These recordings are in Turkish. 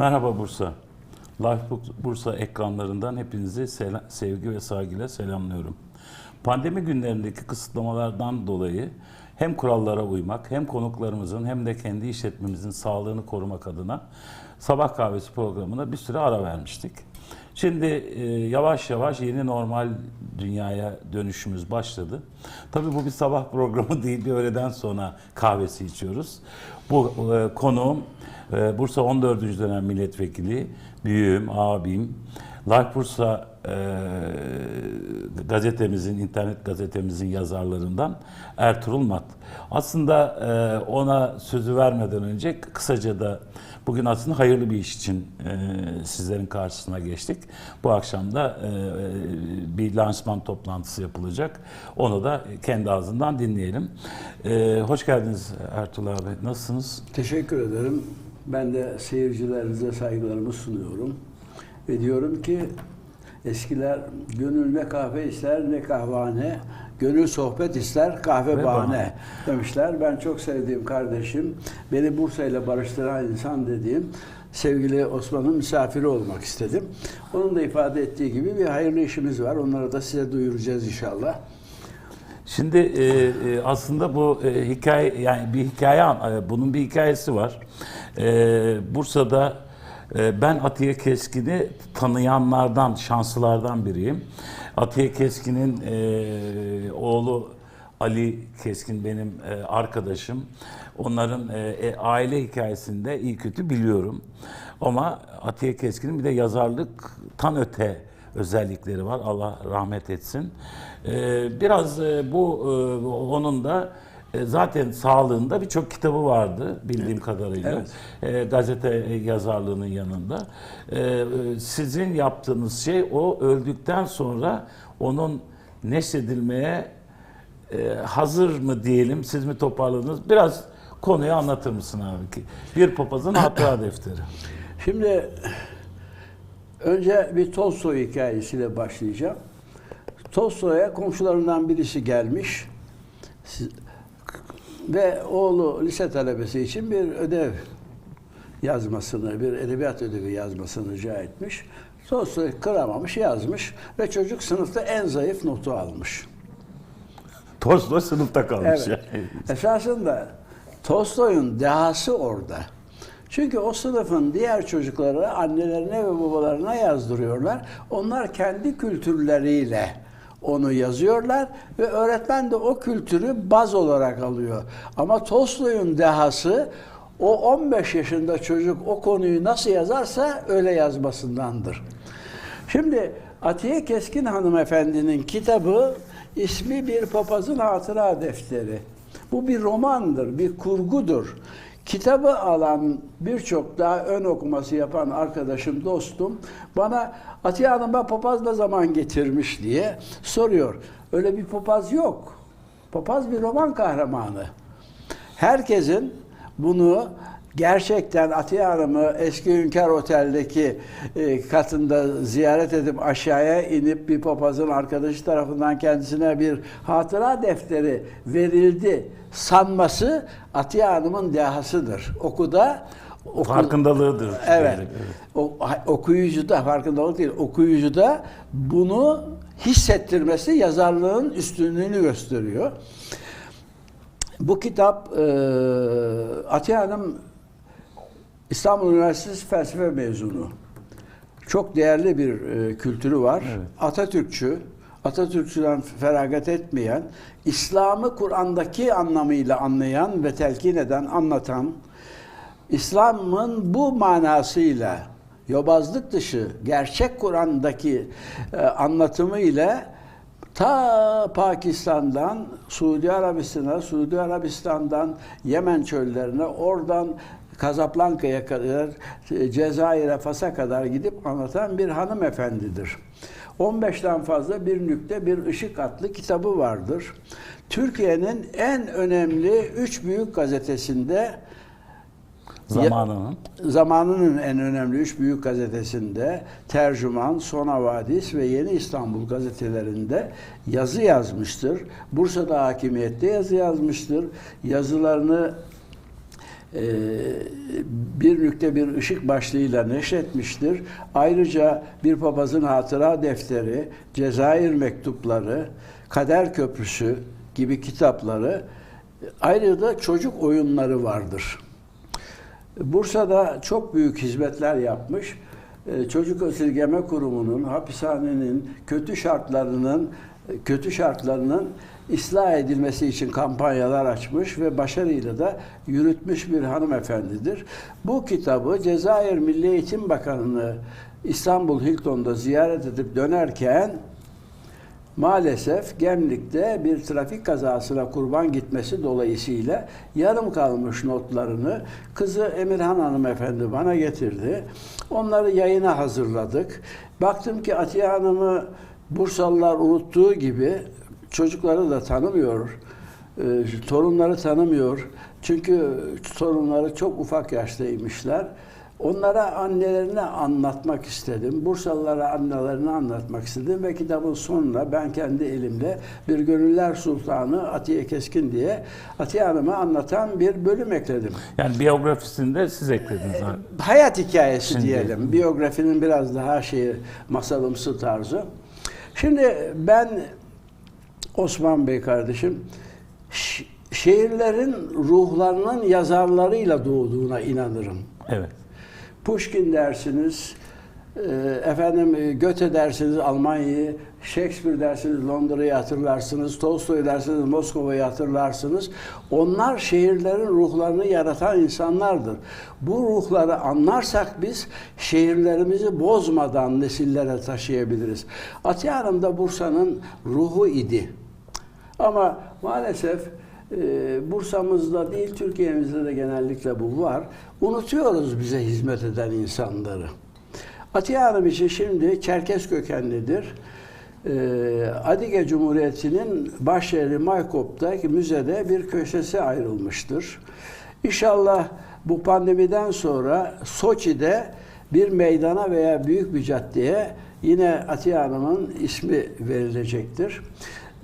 Merhaba Bursa. Life Bursa ekranlarından hepinizi sela- sevgi ve saygıyla selamlıyorum. Pandemi günlerindeki kısıtlamalardan dolayı hem kurallara uymak hem konuklarımızın hem de kendi işletmemizin sağlığını korumak adına sabah kahvesi programına bir süre ara vermiştik. Şimdi e, yavaş yavaş yeni normal dünyaya dönüşümüz başladı. Tabii bu bir sabah programı değil, bir öğleden sonra kahvesi içiyoruz. Bu e, konuğum e, Bursa 14. dönem milletvekili, büyüğüm, abim, Life Bursa e, gazetemizin, internet gazetemizin yazarlarından Ertuğrul Mat. Aslında e, ona sözü vermeden önce kısaca da bugün aslında hayırlı bir iş için e, sizlerin karşısına geçtik. Bu akşam da e, bir lansman toplantısı yapılacak. Onu da kendi ağzından dinleyelim. E, hoş geldiniz Ertuğrul abi. Nasılsınız? Teşekkür ederim. Ben de seyircilerinize saygılarımı sunuyorum. Ve diyorum ki eskiler gönül ne kahve ister ne kahvehane, gönül sohbet ister kahve Ve bahane bahane. demişler. Ben çok sevdiğim kardeşim, beni Bursa ile barıştıran insan dediğim sevgili Osman'ın misafiri olmak istedim. Onun da ifade ettiği gibi bir hayırlı işimiz var. Onları da size duyuracağız inşallah. Şimdi e, e, aslında bu e, hikaye yani bir hikaye e, bunun bir hikayesi var. E, Bursa'da ben Atiye Keskin'i tanıyanlardan, şanslılardan biriyim. Atiye Keskin'in e, oğlu Ali Keskin benim e, arkadaşım. Onların e, e, aile hikayesinde iyi kötü biliyorum. Ama Atiye Keskin'in bir de yazarlıktan öte özellikleri var. Allah rahmet etsin. Ee, biraz e, bu e, onun da e, zaten sağlığında birçok kitabı vardı bildiğim kadarıyla. E, gazete yazarlığının yanında. E, e, sizin yaptığınız şey o öldükten sonra onun neşredilmeye e, hazır mı diyelim, siz mi toparladınız? Biraz konuyu anlatır mısın abi ki? Bir papazın hatıra defteri. Şimdi önce bir Tolstoy hikayesiyle başlayacağım. Tolstoy'a komşularından birisi gelmiş ve oğlu lise talebesi için bir ödev yazmasını, bir edebiyat ödevi yazmasını rica etmiş. Tolstoy kıramamış, yazmış ve çocuk sınıfta en zayıf notu almış. Tolstoy sınıfta kalmış. Evet. yani. Esasında Tolstoy'un dehası orada. Çünkü o sınıfın diğer çocukları annelerine ve babalarına yazdırıyorlar. Onlar kendi kültürleriyle onu yazıyorlar ve öğretmen de o kültürü baz olarak alıyor. Ama Tolstoy'un dehası o 15 yaşında çocuk o konuyu nasıl yazarsa öyle yazmasındandır. Şimdi Atiye Keskin hanımefendinin kitabı ismi Bir Papazın Hatıra Defteri. Bu bir romandır, bir kurgudur. Kitabı alan birçok daha ön okuması yapan arkadaşım, dostum bana Atiye Hanım'a papaz ne zaman getirmiş diye soruyor. Öyle bir papaz yok. Papaz bir roman kahramanı. Herkesin bunu gerçekten Atiye Hanım'ı eski Hünkar Otel'deki e, katında ziyaret edip aşağıya inip bir papazın arkadaşı tarafından kendisine bir hatıra defteri verildi sanması Atiye Hanım'ın dehasıdır. Okuda oku- Farkındalığıdır. Evet. Yani, O, okuyucuda farkındalık değil. Okuyucuda bunu hissettirmesi yazarlığın üstünlüğünü gösteriyor. Bu kitap e, Atiye Hanım İstanbul Üniversitesi felsefe mezunu. Çok değerli bir e, kültürü var. Evet. Atatürkçü, Atatürkçüden feragat etmeyen, İslam'ı Kur'an'daki anlamıyla anlayan ve telkin eden, anlatan, İslam'ın bu manasıyla yobazlık dışı gerçek Kur'an'daki e, anlatımı ile ta Pakistan'dan Suudi Arabistan'a, Suudi Arabistan'dan Yemen çöllerine, oradan Kazablanka'ya kadar, e, Cezayir'e, Fas'a kadar gidip anlatan bir hanımefendidir. 15'ten fazla bir nükte bir ışık adlı kitabı vardır. Türkiye'nin en önemli üç büyük gazetesinde zamanının. zamanının en önemli üç büyük gazetesinde Tercüman, Son Havadis ve Yeni İstanbul gazetelerinde yazı yazmıştır. Bursa'da hakimiyette yazı yazmıştır. Yazılarını e, bir nükte bir ışık başlığıyla neşretmiştir. Ayrıca bir papazın hatıra defteri, Cezayir mektupları, Kader Köprüsü gibi kitapları, ayrıca çocuk oyunları vardır. Bursa'da çok büyük hizmetler yapmış. Ee, Çocuk Esirgeme Kurumu'nun, hapishanenin kötü şartlarının kötü şartlarının ıslah edilmesi için kampanyalar açmış ve başarıyla da yürütmüş bir hanımefendidir. Bu kitabı Cezayir Milli Eğitim Bakanı'nı İstanbul Hilton'da ziyaret edip dönerken maalesef Gemlik'te bir trafik kazasına kurban gitmesi dolayısıyla yarım kalmış notlarını kızı Emirhan hanımefendi bana getirdi. Onları yayına hazırladık. Baktım ki Atiye Hanım'ı Bursalılar unuttuğu gibi çocukları da tanımıyor. Ee, torunları tanımıyor. Çünkü torunları çok ufak yaştaymışlar. Onlara annelerini anlatmak istedim. Bursalılara annelerini anlatmak istedim ve kitabın sonuna ben kendi elimle bir Gönüller Sultanı Atiye Keskin diye Atiye Hanım'ı anlatan bir bölüm ekledim. Yani biyografisini de siz eklediniz. abi. Hayat hikayesi Şimdi- diyelim. Biyografinin biraz daha şeyi masalımsı tarzı. Şimdi ben Osman Bey kardeşim ş- şehirlerin ruhlarının yazarlarıyla doğduğuna inanırım. Evet. Pushkin dersiniz, efendim e, Goethe dersiniz Almanya'yı, Shakespeare dersiniz Londra'yı hatırlarsınız, Tolstoy dersiniz Moskova'yı hatırlarsınız. Onlar şehirlerin ruhlarını yaratan insanlardır. Bu ruhları anlarsak biz şehirlerimizi bozmadan nesillere taşıyabiliriz. Atiye Hanım da Bursa'nın ruhu idi. Ama maalesef e, Bursa'mızda değil Türkiye'mizde de genellikle bu var. Unutuyoruz bize hizmet eden insanları. Atiye Hanım için şimdi Çerkes kökenlidir. E, Adige Cumhuriyeti'nin başşehri Maykop'taki müzede bir köşesi ayrılmıştır. İnşallah bu pandemiden sonra Soçi'de bir meydana veya büyük bir caddeye yine Atiye Hanım'ın ismi verilecektir.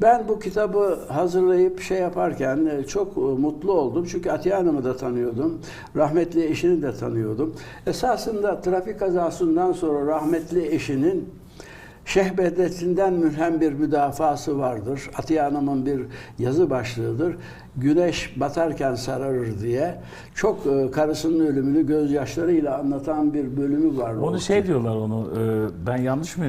Ben bu kitabı hazırlayıp şey yaparken e, çok e, mutlu oldum. Çünkü Atiye Hanım'ı da tanıyordum. Rahmetli eşini de tanıyordum. Esasında trafik kazasından sonra rahmetli eşinin Şeyh Bedrettin'den mülhem bir müdafası vardır. Atiye Hanım'ın bir yazı başlığıdır. Güneş batarken sararır diye. Çok e, karısının ölümünü gözyaşlarıyla anlatan bir bölümü var. Onu şey diyorlar onu ben yanlış mı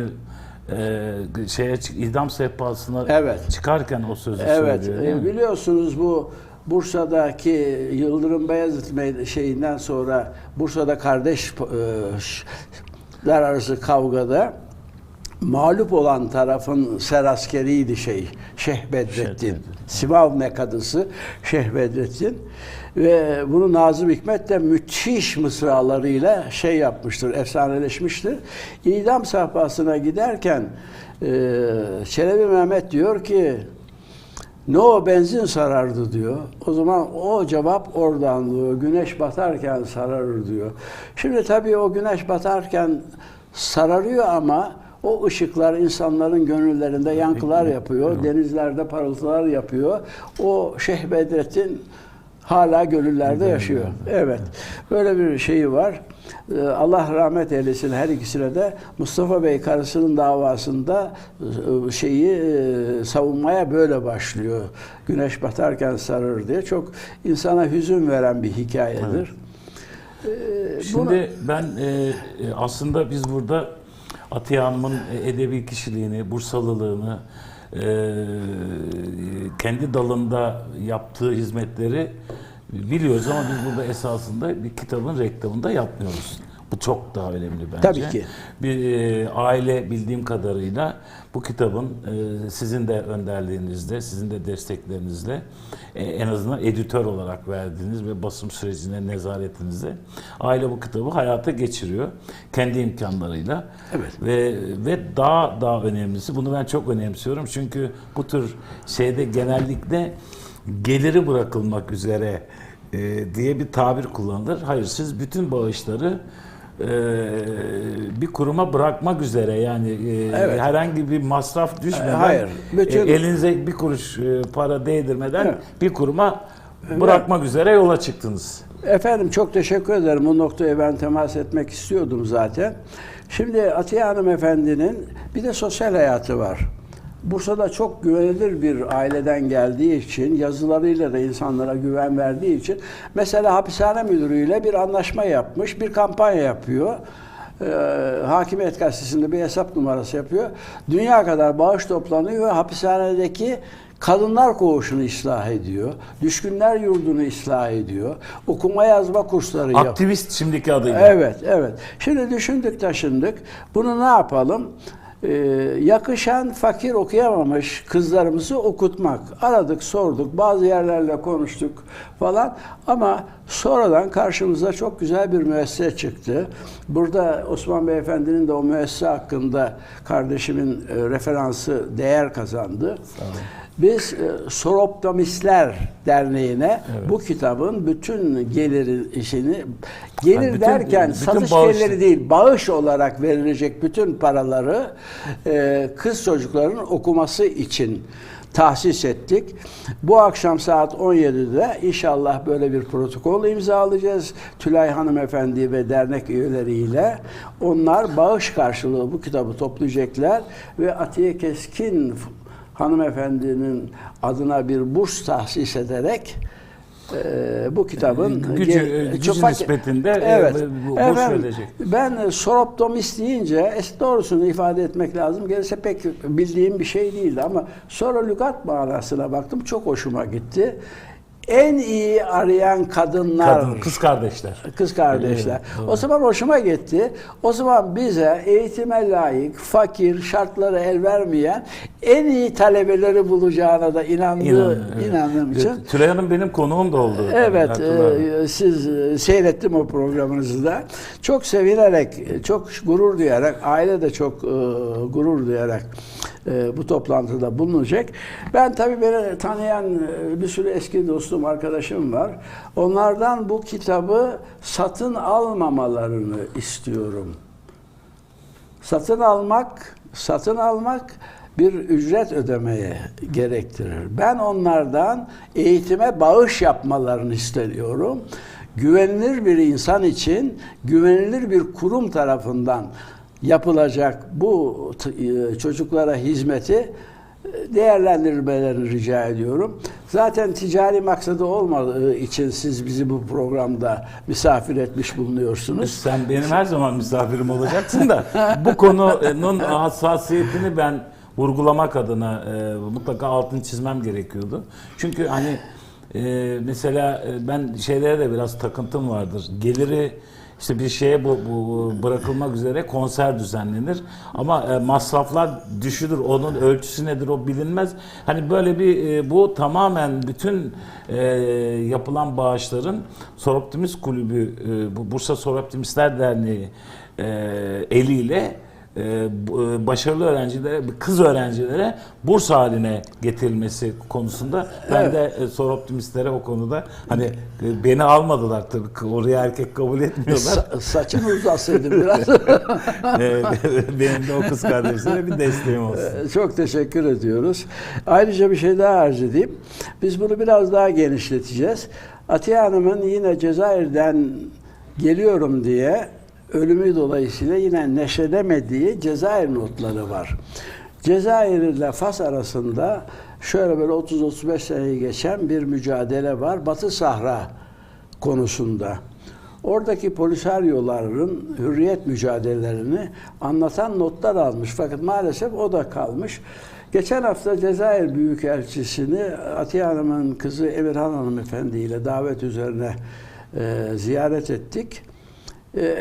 e, şeye idam sehpasına Evet. çıkarken o sözü Evet, söylüyor e, mi? biliyorsunuz bu Bursa'daki Yıldırım Beyazıt şeyinden sonra Bursa'da kardeşler arası kavgada mağlup olan tarafın seraskeriydi şey Şeyh Bedrettin. Bedrettin. Sivav kadısı Şeyh Bedrettin ve bunu Nazım Hikmet de müthiş mısralarıyla şey yapmıştır, efsaneleşmiştir. İdam sahpasına giderken e, Çelebi Mehmet diyor ki ne o benzin sarardı diyor. O zaman o cevap oradan diyor. Güneş batarken sararır diyor. Şimdi tabii o güneş batarken sararıyor ama o ışıklar insanların gönüllerinde yankılar yapıyor. Denizlerde parıltılar yapıyor. O Şeyh Bedrettin hala gönüllerde yaşıyor. Evet. Böyle bir şeyi var. Ee, Allah rahmet eylesin her ikisine de Mustafa Bey karısının davasında e, şeyi e, savunmaya böyle başlıyor. Güneş batarken sarır diye çok insana hüzün veren bir hikayedir. Ee, bunu- Şimdi ben e, e, aslında biz burada Atiye Hanım'ın e, edebi kişiliğini, Bursalılığını, e, kendi dalında yaptığı hizmetleri biliyoruz ama biz burada esasında bir kitabın reklamında yapmıyoruz. Bu çok daha önemli bence. Tabii ki. Bir e, aile bildiğim kadarıyla bu kitabın e, sizin de önderliğinizde, sizin de desteklerinizle e, en azından editör olarak verdiğiniz ve basım sürecine nezaretinizle aile bu kitabı hayata geçiriyor kendi imkanlarıyla. Evet. Ve ve daha daha önemlisi bunu ben çok önemsiyorum çünkü bu tür şeyde genellikle geliri bırakılmak üzere e, diye bir tabir kullanılır. Hayır siz bütün bağışları e, bir kuruma bırakmak üzere yani e, Evet. herhangi bir masraf düşmeden hayır, bütün- e, elinize bir kuruş e, para değdirmeden Evet. bir kuruma bırakmak üzere yola çıktınız. Efendim çok teşekkür ederim. Bu noktaya ben temas etmek istiyordum zaten. Şimdi Atiye Hanımefendi'nin bir de sosyal hayatı var. Bursa'da çok güvenilir bir aileden geldiği için, yazılarıyla da insanlara güven verdiği için mesela hapishane müdürüyle bir anlaşma yapmış, bir kampanya yapıyor. Ee, Hakimiyet Gazetesi'nde bir hesap numarası yapıyor. Dünya kadar bağış toplanıyor ve hapishanedeki Kadınlar koğuşunu ıslah ediyor. Düşkünler yurdunu ıslah ediyor. Okuma yazma kursları yapıyor. Aktivist şimdiki adıyla. Evet, evet. Şimdi düşündük taşındık. Bunu ne yapalım? Ee, yakışan fakir okuyamamış kızlarımızı okutmak. Aradık, sorduk, bazı yerlerle konuştuk falan. Ama sonradan karşımıza çok güzel bir müessese çıktı. Burada Osman Beyefendi'nin de o müessese hakkında kardeşimin e, referansı değer kazandı. Biz e, Soroptomistler Derneği'ne bu kitabın bütün gelir işini gelir Ha, bütün- derken bütün satış bağış- geliri değil bağış olarak verilecek bütün paraları e, kız çocukların okuması için tahsis ettik. Bu akşam saat 17'de inşallah böyle bir protokol imzalayacağız. Tülay Hanımefendi ve dernek üyeleriyle onlar bağış karşılığı bu kitabı toplayacaklar ve Atiye Keskin hanımefendinin adına bir burs tahsis ederek e, bu kitabın Gücü- ge- gücü çok fakir- nispetinde, e, evet. bu- burs Efendim, verilecek. ben e, soroptomist deyince doğrusunu ifade etmek lazım. Gerisi pek bildiğim bir şey değildi ama sonra lügat manasına baktım. Çok hoşuma gitti. En iyi arayan kadınlar. Kadın, kız kardeşler. Kız kardeşler. Evet, o zaman hoşuma gitti. O zaman bize eğitime layık, fakir, şartları el vermeyen en iyi talebeleri bulacağına da inandığı, İnanın, evet. inandığım için. Tülay Hanım benim konuğum da oldu. Evet, e, siz e, seyrettim o programınızı da. Çok sevinerek, e, çok gurur duyarak, aile de çok e, gurur duyarak e, bu toplantıda bulunacak. Ben tabii beni tanıyan e, bir sürü eski dostum, arkadaşım var. Onlardan bu kitabı satın almamalarını istiyorum. Satın almak, satın almak bir ücret ödemeye gerektirir. Ben onlardan eğitime bağış yapmalarını istiyorum. Güvenilir bir insan için güvenilir bir kurum tarafından yapılacak bu e, çocuklara hizmeti e, değerlendirmelerini rica ediyorum. Zaten ticari maksadı olmadığı için siz bizi bu programda misafir etmiş bulunuyorsunuz. Sen benim her zaman misafirim olacaksın da bu konunun hassasiyetini ben vurgulamak adına e, mutlaka altını çizmem gerekiyordu. Çünkü hani e, mesela e, ben şeylere de biraz takıntım vardır. Geliri işte bir şeye bu, bu bırakılmak üzere konser düzenlenir ama e, masraflar düşülür. Onun ölçüsü nedir o bilinmez. Hani böyle bir e, bu tamamen bütün e, yapılan bağışların Soroptimist Kulübü, e, bu Bursa Soroptimistler Derneği e, eliyle başarılı öğrencilere, kız öğrencilere burs haline getirilmesi konusunda ben Evet. de e, Soroptimistlere o konuda hani e, beni almadılar tabii oraya erkek kabul etmiyorlar. Sa- saçın uzasaydı biraz. E, Benim de o kız kardeşlere bir desteğim olsun. Ee, Çok teşekkür ediyoruz. Ayrıca bir şey daha arz edeyim. Biz bunu biraz daha genişleteceğiz. Atiye Hanım'ın yine Cezayir'den geliyorum diye ölümü dolayısıyla yine neşedemediği Cezayir notları var. Cezayir ile Fas arasında şöyle böyle 30-35 seneyi geçen bir mücadele var. Batı Sahra konusunda. Oradaki polisaryoların hürriyet mücadelelerini anlatan notlar almış. Fakat maalesef o da kalmış. Geçen hafta Cezayir Büyükelçisini Atiye Hanım'ın kızı Emirhan Hanım Efendi ile davet üzerine e, ziyaret ettik. E,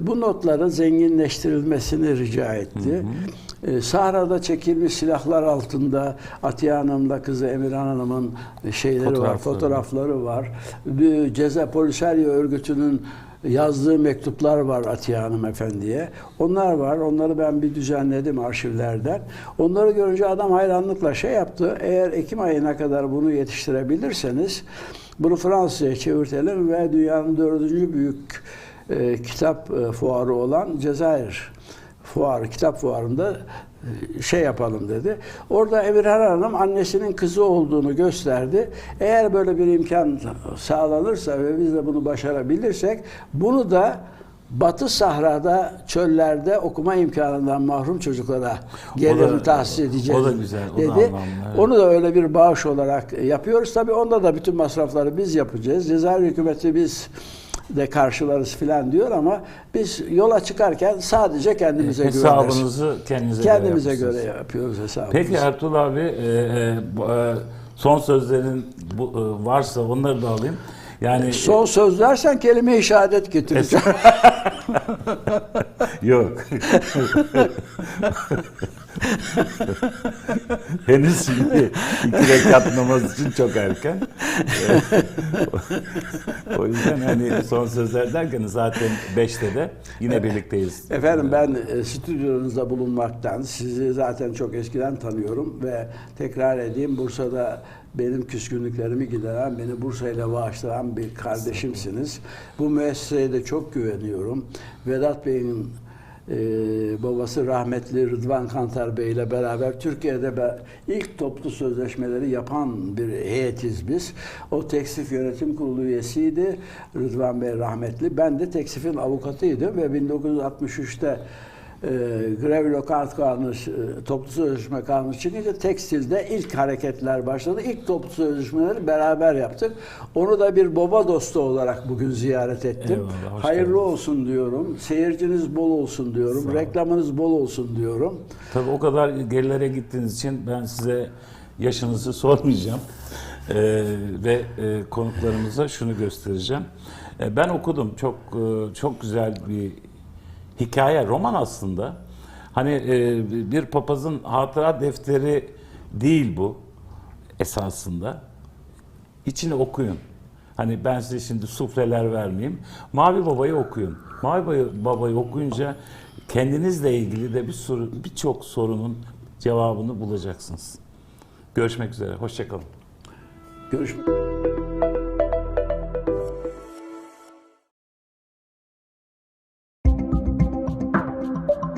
bu notların zenginleştirilmesini rica etti. E, Sahra'da çekilmiş silahlar altında Atiye Hanım'la kızı Emirhan Hanım'ın şeyleri var, Fotoğrafları. fotoğrafları var. Bir Ceza Polisario örgütünün yazdığı mektuplar var Atiye Hanım Efendi'ye. Onlar var. Onları ben bir düzenledim arşivlerden. Onları görünce adam hayranlıkla şey yaptı. Eğer Ekim ayına kadar bunu yetiştirebilirseniz bunu Fransızca çevirtelim ve dünyanın dördüncü büyük e, kitap e, fuarı olan Cezayir fuarı, kitap fuarında e, şey yapalım dedi. Orada Emirhan Hanım annesinin kızı olduğunu gösterdi. Eğer böyle bir imkan sağlanırsa ve biz de bunu başarabilirsek bunu da Batı Sahra'da, çöllerde okuma imkanından mahrum çocuklara gelirini tahsis edeceğiz. o da güzel, o da dedi. anlamlı, evet. Onu da öyle bir bağış olarak yapıyoruz. Tabii onda da bütün masrafları biz yapacağız. Cezayir hükümeti biz de karşılarız filan diyor ama biz yola çıkarken sadece kendimize güveniriz. Hesabınızı kendinize, göre Kendimize yapmışsınız. göre yapıyoruz hesabımızı. Peki Ertuğrul abi e, e, e, son sözlerin e, varsa onları da alayım. Yani Son söz dersen kelime-i şehadet getireceğim. yok. Henüz şimdi iki rekat namaz için çok erken. o yüzden hani son sözler derken zaten beşte de yine birlikteyiz. Efendim ben e, stüdyonuzda bulunmaktan sizi zaten çok eskiden tanıyorum ve tekrar edeyim Bursa'da benim küskünlüklerimi gideren, beni Bursa ile bağışlayan bir kardeşimsiniz. Bu müesseseye de çok güveniyorum. Vedat Bey'in e, babası rahmetli Rıdvan Kantar Bey ile beraber Türkiye'de be- ilk toplu sözleşmeleri yapan bir heyetiz biz. O Teksif Yönetim Kurulu üyesiydi Rıdvan Bey rahmetli. Ben de Teksif'in avukatıydım ve 1963'te e, grev lokant kanunu, toplu sözleşme kanunu çıkınca tekstilde ilk hareketler başladı. İlk toplu sözleşmeleri beraber yaptık. Onu da bir baba dostu olarak bugün ziyaret ettim. Eyvallah, Hayırlı geldiniz. olsun diyorum. Seyirciniz bol olsun diyorum. Reklamınız bol olsun diyorum. Tabii o kadar gerilere gittiğiniz için ben size yaşınızı sormayacağım. Ee, ve e, konuklarımıza şunu göstereceğim. E, ben okudum. Çok e, çok güzel bir hikaye, roman aslında. Hani e, bir papazın hatıra defteri değil bu esasında. İçini okuyun. Hani ben size şimdi sufleler vermeyeyim. Mavi Baba'yı okuyun. Mavi Baba'yı- okuyunca kendinizle ilgili de bir soru, birçok sorunun cevabını bulacaksınız. Görüşmek üzere. Hoşçakalın. Görüşmek